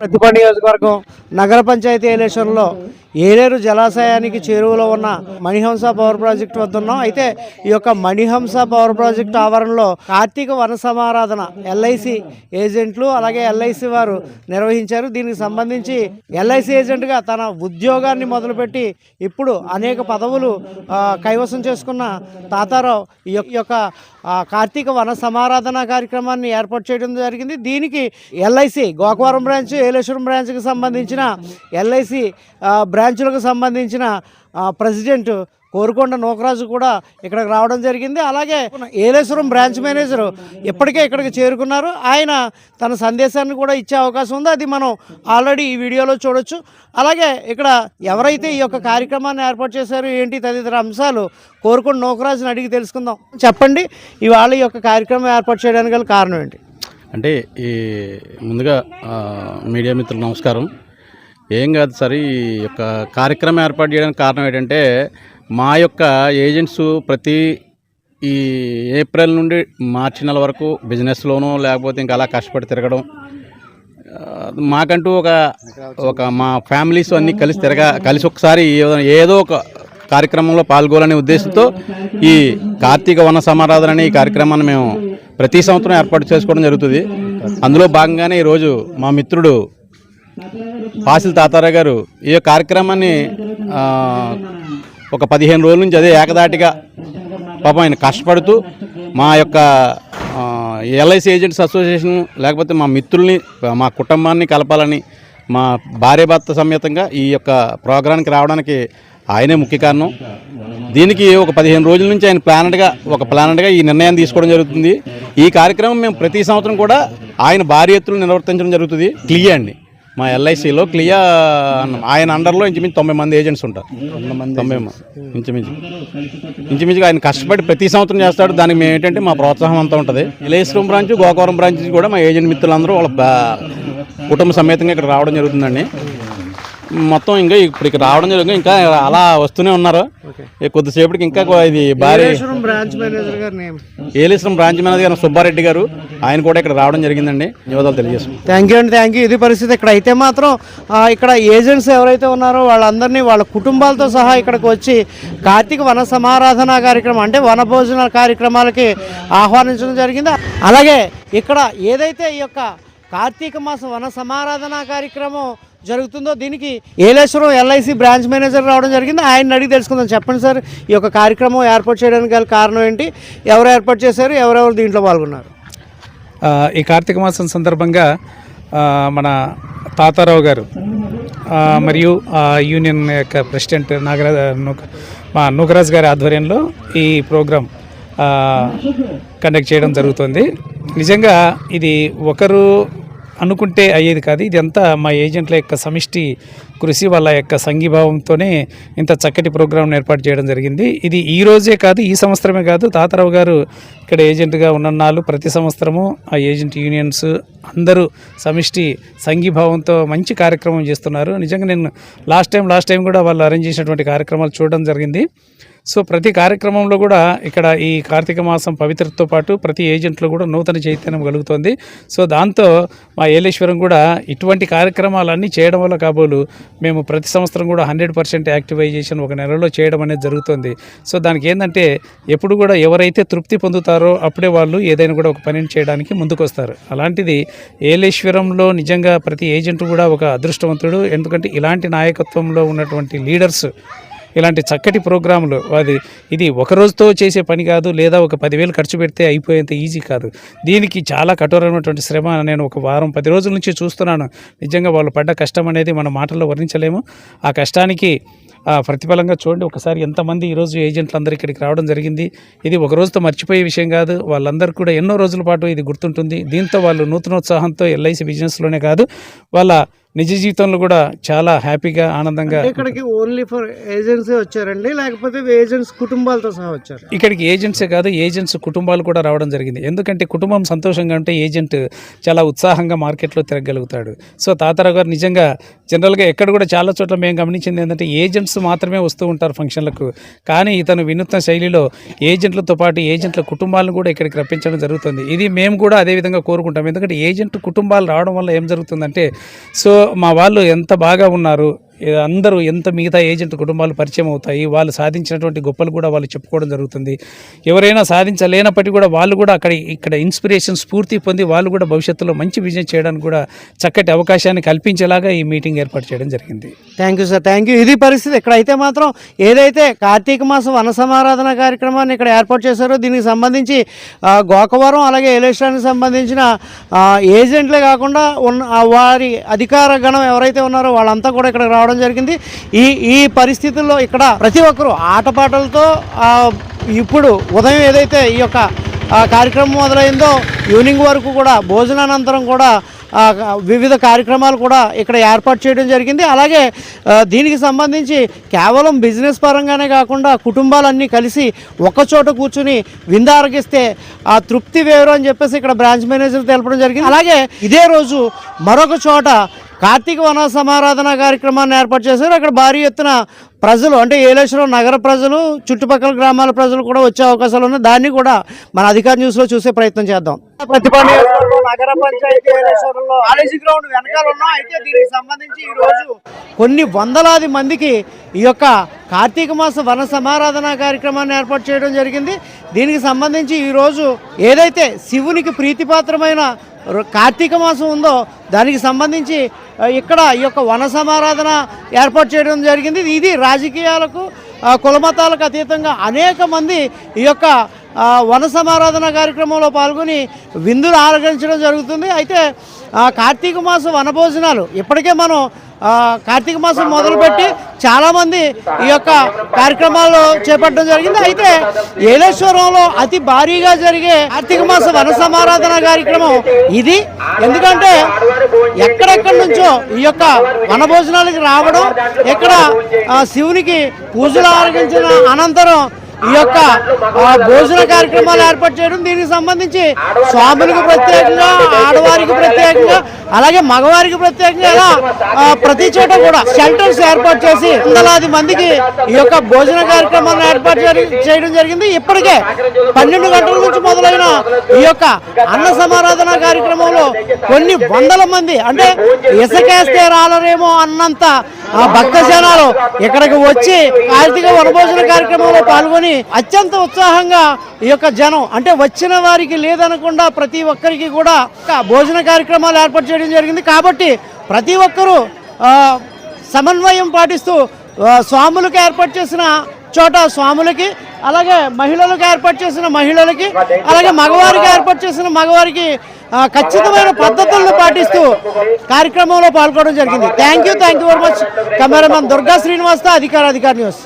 ప్రతిభ నియోజకవర్గం నగర పంచాయతీ ఎలక్షన్లో ఏలేరు జలాశయానికి చేరువలో ఉన్న మణిహంస పవర్ ప్రాజెక్ట్ వద్ద ఉన్నాం. అయితే ఈ యొక్క మణిహంస పవర్ ప్రాజెక్ట్ ఆవరణలో కార్తీక వన సమారాధన ఎల్ఐసి ఏజెంట్లు అలాగే ఎల్ఐసి వారు నిర్వహించారు. దీనికి సంబంధించి ఎల్ఐసి ఏజెంట్గా తన ఉద్యోగాన్ని మొదలుపెట్టి ఇప్పుడు అనేక పదవులు కైవసం చేసుకున్న తాతారావు ఈ యొక్క- యొక్క కార్తీక వన సమారాధన కార్యక్రమాన్ని ఏర్పాటు చేయడం జరిగింది. దీనికి ఎల్ఐసి గోకవరం బ్రాంచ్ ఏలేశ్వరం బ్రాంచ్కి సంబంధించిన ఎల్ఐసి బ్రాంచులకు సంబంధించిన ప్రెసిడెంట్ కోరుకొండ నోకరాజు కూడా ఇక్కడికి రావడం జరిగింది. అలాగే ఏలేశ్వరం బ్రాంచ్ మేనేజర్ ఇప్పటికే ఇక్కడికి చేరుకున్నారు. ఆయన తన సందేశాన్ని కూడా ఇచ్చే అవకాశం ఉంది. అది మనం ఆల్రెడీ ఈ వీడియోలో చూడొచ్చు. అలాగే ఇక్కడ ఎవరైతే ఈ యొక్క కార్యక్రమాన్ని ఏర్పాటు చేశారో ఏంటి తదితర అంశాలు కోరుకొండ నోకరాజుని అడిగి తెలుసుకుందాం. చెప్పండి ఇవాళ ఈ యొక్క కార్యక్రమం ఏర్పాటు చేయడానికి గల కారణం ఏంటి? అంటే ఈ ముందుగా మీడియా మిత్రులు నమస్కారం. ఏం కాదు సార్ ఈ యొక్క కార్యక్రమం ఏర్పాటు చేయడానికి కారణం ఏంటంటే మా యొక్క ఏజెంట్స్ ప్రతి ఈ ఏప్రిల్ నుండి మార్చి నెల వరకు బిజినెస్లోనూ లేకపోతే ఇంకా అలా కష్టపడి తిరగడం మాకంటూ ఒక ఒక మా ఫ్యామిలీస్ అన్నీ కలిసి తిరగ కలిసి ఒకసారి ఏదో- ఏదో ఒక కార్యక్రమంలో పాల్గొనాలనే ఉద్దేశంతో ఈ కార్తీక వన సమారాధన అనే ఈ కార్యక్రమాన్ని మేము ప్రతి సంవత్సరం ఏర్పాటు చేసుకోవడం జరుగుతుంది. అందులో భాగంగానే ఈరోజు మా మిత్రుడు పాసిల్ తాతారావు గారు ఈ యొక్క కార్యక్రమాన్ని ఒక పదిహేను రోజుల నుంచి అదే ఏకదాటిగా పాపం ఆయన కష్టపడుతూ మా యొక్క ఎల్ఐసి ఏజెంట్స్ అసోసియేషన్ లేకపోతే మా మిత్రుల్ని మా కుటుంబాన్ని కలపాలని మా భార్య భర్త సమేతంగా ఈ యొక్క ప్రోగ్రాంకి రావడానికి ఆయనే ముఖ్య కారణం. దీనికి ఒక పదిహేను రోజుల నుంచి ఆయన ప్లానెడ్గా ఒక ప్లానెడ్గా ఈ నిర్ణయాన్ని తీసుకోవడం జరుగుతుంది. ఈ కార్యక్రమం మేము ప్రతి సంవత్సరం కూడా ఆయన భారీ ఎత్తులు నిర్వర్తించడం జరుగుతుంది. క్లియర్ అండి. మా ఎల్ఐసిలో క్లియా అన్న- ఆయన అండర్లో ఇంచుమించు తొంభై మంది ఏజెంట్స్ ఉంటారు. తొంభై ఇంచుమించు. ఇంచుమించుగా ఆయన కష్టపడి ప్రతి సంవత్సరం చేస్తాడు. దానికి మేము ఏంటంటే మా ప్రోత్సాహం అంతా ఉంటుంది. ఇలేశ్వరం బ్రాంచ్ గోకవరం బ్రాంచ్ కూడా మా ఏజెంట్ మిత్రులందరూ వాళ్ళ కుటుంబ సమేతంగా ఇక్కడ రావడం జరుగుతుందండి. మొత్తం ఇంకా ఇప్పుడు ఇక్కడ రావడం జరుగుతుంది ఇంకా అలా వస్తూనే ఉన్నారు. కొద్దిసేపటికి ఇంకా ఇది భారీ ఏలేశ్వరం బ్రాంచ్ మేనేజర్ గారి నేమ్. ఏలేశ్వరం బ్రాంచ్ మేనేజర్ గారు సుబ్బారెడ్డి గారు ఆయన కూడా ఇక్కడ రావడం జరిగిందండి. ధన్యవాదాలు తెలియజేస్తున్నాం. థ్యాంక్ యూ అండి థ్యాంక్ యూ ఇది పరిస్థితి ఇక్కడ అయితే మాత్రం ఇక్కడ ఏజెంట్స్ ఎవరైతే ఉన్నారో వాళ్ళందరినీ వాళ్ళ కుటుంబాలతో సహా ఇక్కడికి వచ్చి కార్తీక వన సమారాధన కార్యక్రమం అంటే వన భోజన కార్యక్రమాలకి ఆహ్వానించడం జరిగింది. అలాగే ఇక్కడ ఏదైతే ఈ యొక్క కార్తీక మాస వన సమారాధన కార్యక్రమం జరుగుతుందో దీనికి ఏలేశ్వరం ఎల్ఐసి బ్రాంచ్ మేనేజర్ రావడం జరిగింది. ఆయన అడిగి తెలుసుకుందాం. చెప్పండి సార్ ఈ యొక్క కార్యక్రమం ఏర్పాటు చేయడానికి గల కారణం ఏంటి? ఎవరు ఏర్పాటు చేశారు? ఎవరెవరు దీంట్లో పాల్గొన్నారు? ఈ కార్తీక మాసం సందర్భంగా మన తాతారావు గారు మరియు యూనియన్ యొక్క ప్రెసిడెంట్ నాగరాజ్ మా నూకరాజ్ గారి ఆధ్వర్యంలో ఈ ప్రోగ్రాం కండక్ట్ చేయడం జరుగుతుంది. నిజంగా ఇది ఒకరు అనుకుంటే అయ్యేది కాదు. ఇదంతా మా ఏజెంట్ల యొక్క సమిష్టి కృషి వాళ్ళ యొక్క సంఘీభావంతోనే ఇంత చక్కటి ప్రోగ్రాంను ఏర్పాటు చేయడం జరిగింది. ఇది ఈ రోజే కాదు ఈ సంవత్సరమే కాదు. తాతారావు గారు ఇక్కడ ఏజెంట్గా ఉన్నన్నాళ్ళు ప్రతి సంవత్సరము ఆ ఏజెంట్ యూనియన్స్ అందరూ సమిష్టి సంఘీభావంతో మంచి కార్యక్రమం చేస్తున్నారు. నిజంగా నేను లాస్ట్ టైం లాస్ట్ టైం కూడా వాళ్ళు అరేంజ్ చేసినటువంటి కార్యక్రమాలు చూడడం జరిగింది. సో ప్రతి కార్యక్రమంలో కూడా ఇక్కడ ఈ కార్తీక మాసం పవిత్రతతో పాటు ప్రతి ఏజెంట్లో కూడా నూతన చైతన్యం కలుగుతుంది. సో దాంతో మా ఏలేశ్వరం కూడా ఇటువంటి కార్యక్రమాలన్నీ చేయడం వల్ల కాబోలు మేము ప్రతి సంవత్సరం కూడా హండ్రెడ్ పర్సెంట్ యాక్టివైజేషన్ ఒక నెలలో చేయడం అనేది జరుగుతుంది. సో దానికి ఏంటంటే ఎప్పుడు కూడా ఎవరైతే తృప్తి పొందుతారో అప్పుడే వాళ్ళు ఏదైనా కూడా ఒక పనిని చేయడానికి ముందుకొస్తారు. అలాంటిది ఏలేశ్వరంలో నిజంగా ప్రతి ఏజెంట్ కూడా ఒక అదృష్టవంతుడు. ఎందుకంటే ఇలాంటి నాయకత్వంలో ఉన్నటువంటి లీడర్స్ ఇలాంటి చక్కటి ప్రోగ్రాంలు అది ఇది ఒక రోజుతో చేసే పని కాదు లేదా ఒక పదివేలు ఖర్చు పెడితే అయిపోయేంత ఈజీ కాదు. దీనికి చాలా కఠోరమైనటువంటి శ్రమ నేను ఒక వారం పది రోజుల నుంచి చూస్తున్నాను. నిజంగా వాళ్ళు పడ్డ కష్టం అనేది మన మాటల్లో వర్ణించలేము. ఆ కష్టానికి ఆ, ప్రతిఫలంగా చూడండి. ఒకసారి ఎంతమంది ఈరోజు ఏజెంట్లు అందరూ ఇక్కడికి రావడం జరిగింది. ఇది ఒక రోజుతో మర్చిపోయే విషయం కాదు. వాళ్ళందరూ కూడా ఎన్నో రోజుల పాటు ఇది గుర్తుంటుంది. దీంతో వాళ్ళు నూతనోత్సాహంతో ఎల్ఐసి బిజినెస్లోనే కాదు. వాళ్ళ నిజ జీవితంలో కూడా చాలా హ్యాపీగా ఆనందంగా ఇక్కడికి ఓన్లీ ఫర్ ఏజెన్సీ వచ్చారండి లేకపోతే ఏజెంట్స్ కుటుంబాలతో సహా వచ్చారు? ఇక్కడికి ఏజెంట్సే కాదు ఏజెంట్స్ కుటుంబాలు కూడా రావడం జరిగింది. ఎందుకంటే కుటుంబం సంతోషంగా ఉంటే ఏజెంట్ చాలా ఉత్సాహంగా మార్కెట్లో తిరగలుగుతాడు సో తాతారావు గారు నిజంగా జనరల్గా ఎక్కడ కూడా చాలా చోట్ల మేము గమనించింది ఏంటంటే ఏజెంట్స్ మాత్రమే వస్తూ ఉంటారు ఫంక్షన్లకు. కానీ ఇతను వినూత్న శైలిలో ఏజెంట్లతో పాటు ఏజెంట్ల కుటుంబాలను కూడా ఇక్కడికి రప్పించడం జరుగుతుంది. ఇది మేము కూడా అదే విధంగా కోరుకుంటాం. ఎందుకంటే ఏజెంట్ కుటుంబాలు రావడం వల్ల ఏం జరుగుతుందంటే సో మా వాళ్ళు ఎంత బాగా ఉన్నారు అందరూ ఎంత మిగతా ఏజెంట్ కుటుంబాలు పరిచయం అవుతాయి వాళ్ళు సాధించినటువంటి గొప్పలు కూడా వాళ్ళు చెప్పుకోవడం జరుగుతుంది. ఎవరైనా సాధించలేనప్పటికీ కూడా వాళ్ళు కూడా అక్కడ ఇక్కడ ఇన్స్పిరేషన్ స్ఫూర్తి పొంది వాళ్ళు కూడా భవిష్యత్తులో మంచి బిజినెస్ చేయడానికి కూడా చక్కటి అవకాశాన్ని కల్పించేలాగా ఈ మీటింగ్ ఏర్పాటు చేయడం జరిగింది. Thank you sir thank you ఇది పరిస్థితి. ఇక్కడైతే మాత్రం ఏదైతే కార్తీక మాసం వన సమారాధన కార్యక్రమాన్ని ఇక్కడ ఏర్పాటు చేశారో దీనికి సంబంధించి గోకవరం అలాగే ఎలక్షన్కి సంబంధించిన ఏజెంట్లే కాకుండా ఉన్న వారి అధికార గణం ఎవరైతే ఉన్నారో వాళ్ళంతా కూడా ఇక్కడ రావడం జరిగింది. ఈ ఈ పరిస్థితుల్లో ఇక్కడ ప్రతి ఒక్కరూ ఆటపాటలతో ఇప్పుడు ఉదయం ఏదైతే ఈ యొక్క కార్యక్రమం మొదలైందో ఈవినింగ్ వరకు కూడా భోజనానంతరం కూడా వివిధ కార్యక్రమాలు కూడా ఇక్కడ ఏర్పాటు చేయడం జరిగింది. అలాగే దీనికి సంబంధించి కేవలం బిజినెస్ పరంగానే కాకుండా కుటుంబాలన్నీ కలిసి ఒక్కచోట కూర్చుని విందారగిస్తే ఆ తృప్తి వేరు అని చెప్పేసి ఇక్కడ బ్రాంచ్ మేనేజర్ తెలపడం జరిగింది. అలాగే ఇదే రోజు మరొక చోట కార్తీక వన సమారాధన కార్యక్రమాన్ని ఏర్పాటు చేశారు. అక్కడ భారీ ఎత్తున ప్రజలు అంటే ఏలేశ్వరం నగర ప్రజలు చుట్టుపక్కల గ్రామాల ప్రజలు కూడా వచ్చే అవకాశాలు ఉన్నాయి. దాన్ని కూడా మన అధికార న్యూస్లో చూసే ప్రయత్నం చేద్దాం. ప్రతిభా నగర పంచాయతీ ఏలేశ్వరంలో కాలేజీ గ్రౌండ్ వెనకాల ఉన్నాం అయితే దీనికి సంబంధించి ఈరోజు కొన్ని వందలాది మందికి ఈ యొక్క కార్తీక మాస వన సమారాధన కార్యక్రమాన్ని ఏర్పాటు చేయడం జరిగింది. దీనికి సంబంధించి ఈరోజు ఏదైతే శివునికి ప్రీతిపాత్రమైన కార్తీక మాసం ఉందో దానికి సంబంధించి ఇక్కడ ఈ యొక్క వన సమారాధన ఏర్పాటు చేయడం జరిగింది. ఇది రాజకీయాలకు కులమతాలకు అతీతంగా అనేక మంది ఈ యొక్క వన సమారాధన కార్యక్రమంలో పాల్గొని విందులు ఆరగించడం జరుగుతుంది. అయితే కార్తీక మాసం వనభోజనాలు ఇప్పటికే మనం కార్తీక మాసం మొదలుపెట్టి చాలామంది ఈ యొక్క కార్యక్రమాలు చేపట్టడం జరిగింది. అయితే ఏలేశ్వరంలో అతి భారీగా జరిగే కార్తీక మాస వన సమారాధన కార్యక్రమం ఇది. ఎందుకంటే ఎక్కడెక్కడి నుంచో ఈ యొక్క వనభోజనాలకి రావడం ఇక్కడ శివునికి పూజలు ఆరగించిన అనంతరం ఈ యొక్క భోజన కార్యక్రమాలు ఏర్పాటు చేయడం దీనికి సంబంధించి స్వాములకు ప్రత్యేకంగా ఆడవారికి ప్రత్యేకంగా అలాగే మగవారికి ప్రత్యేకంగా ఇలా ప్రతి చోట కూడా షెల్టర్స్ ఏర్పాటు చేసి వందలాది మందికి ఈ యొక్క భోజన కార్యక్రమాలను ఏర్పాటు చేయడం- చేయడం జరిగింది. ఇప్పటికే పన్నెండు గంటల నుంచి మొదలైన ఈ యొక్క అన్న సమారాధన కార్యక్రమంలో కొన్ని వందల మంది అంటే ఇసుకేస్తే రాలరేమో అన్నంత ఆ భక్త జనాలు ఇక్కడికి వచ్చి కార్తీక వనభోజన కార్యక్రమంలో పాల్గొని అత్యంత ఉత్సాహంగా ఈ యొక్క జనం అంటే వచ్చిన వారికి లేదనకుండా ప్రతి ఒక్కరికి కూడా భోజన కార్యక్రమాలు ఏర్పాటు చేయడం జరిగింది. కాబట్టి ప్రతి ఒక్కరూ సమన్వయం పాటిస్తూ స్వాములకు ఏర్పాటు చేసిన చోట స్వాములకి అలాగే మహిళలకు ఏర్పాటు చేసిన మహిళలకి అలాగే మగవారికి ఏర్పాటు చేసిన మగవారికి ఖచ్చితమైన పద్ధతులను పాటిస్తూ కార్యక్రమంలో పాల్గొనడం జరిగింది. Thank you thank you very much cameraman Durga శ్రీనివాస్తో అధికార అధికార న్యూస్.